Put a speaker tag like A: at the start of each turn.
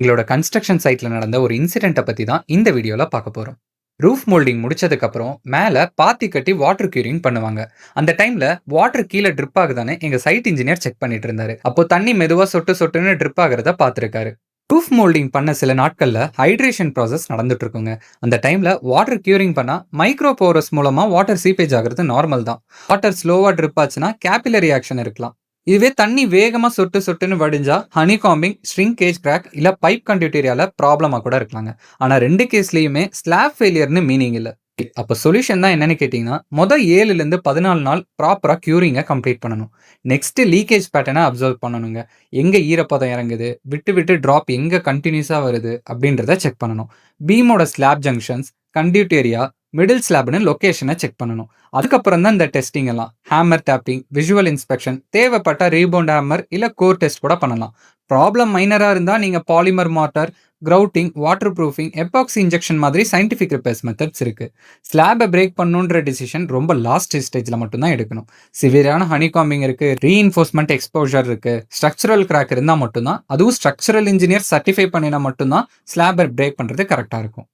A: எங்களோட கன்ஸ்ட்ரக்ஷன் சைட்ல நடந்த ஒரு இன்சிடென்ட்டை பத்தி தான் இந்த வீடியோல பார்க்க போறோம். ரூஃப் மோல்டிங் முடிச்சதுக்கப்புறம் மேலே பாத்தி கட்டி வாட்டர் கியூரிங் பண்ணுவாங்க. அந்த டைம்ல வாட்டர் கீழே ட்ரிப் ஆகுதானே எங்க சைட் இன்ஜினியர் செக் பண்ணிட்டு இருந்தாரு. அப்போ தண்ணி மெதுவா சொட்டு சொட்டுன்னு ட்ரிப் ஆகிறத பார்த்துருக்காரு ரூஃப் மோல்டிங் பண்ண சில நாட்களில் ஹைட்ரேஷன் ப்ராசஸ் நடந்துட்டு இருக்குங்க. அந்த டைம்ல வாட்டர் கியூரிங் பண்ணால் மைக்ரோ போரஸ் மூலமா வாட்டர் சீப்பேஜ் ஆகிறது நார்மல் தான். வாட்டர் ஸ்லோவாக ட்ரிப் ஆச்சுன்னா கேபிலரி ஆக்ஷன் இருக்கலாம். இதுவே தண்ணி வேகமாக சொட்டு சொட்டுன்னு வடிஞ்சா ஹனி காம்பிங், கேஜ் கிராக் இல்லை பைப் கண்டியூட்டீரியாவில் ப்ராப்ளமாக கூட இருக்கலாங்க. ஆனால் ரெண்டு கேஸ்லேயுமே ஸ்லாப் ஃபெயிலியர்னு மீனிங் இல்லை அப்போ சொல்யூஷன் தான் என்னன்னு கேட்டிங்கன்னா மொதல் ஏழுலேருந்து பதினாலு நாள் ப்ராப்பராக க்யூரிங்கை கம்ப்ளீட் பண்ணணும். நெக்ஸ்ட்டு லீக்கேஜ் பேட்டர்னை அப்சர்வ் பண்ணணுங்க. எங்கே ஈரப்பதம் இறங்குது, விட்டு விட்டு ட்ராப் எங்கே கண்டினியூஸாக வருது அப்படின்றத செக் பண்ணணும். பீமோட ஸ்லாப் ஜங்ஷன்ஸ், கண்டியூட்டேரியா, மிடில் ஸ்லாப்னு லொக்கேஷனை செக் பண்ணணும். அதுக்கப்புறம் தான் இந்த டெஸ்டிங் எல்லாம். ஹேமர் டேப்பிங், விஷுவல் இன்ஸ்பெக்ஷன், தேவைப்பட்ட ரீபவுண்ட் ஹேமர் இல்லை கோர் டெஸ்ட் கூட பண்ணலாம். ப்ராப்ளம் மைனராக இருந்தால் நீங்கள் polymer mortar grouting waterproofing, epoxy injection மாதிரி சயின்டிஃபிக் ரிப்பேர்ஸ் மெத்தட்ஸ் இருக்குது ஸ்லாபை பிரேக் பண்ணணுன்ற டிசிஷன் ரொம்ப லாஸ்ட் ஸ்டேஜில் மட்டும்தான் எடுக்கணும். சிவியரான ஹனிகாமிங் இருக்குது ரீஇன்ஃபோர்ஸ்மெண்ட் எக்ஸ்போஷர் இருக்குது ஸ்ட்ரக்சரல் கிராக் இருந்தால் மட்டும் தான் அதுவும் ஸ்ட்ரக்சரல் இன்ஜினியர் சர்டிஃபை பண்ணினா மட்டும் தான் பிரேக் பண்ணுறது கரெக்டாக இருக்கும்.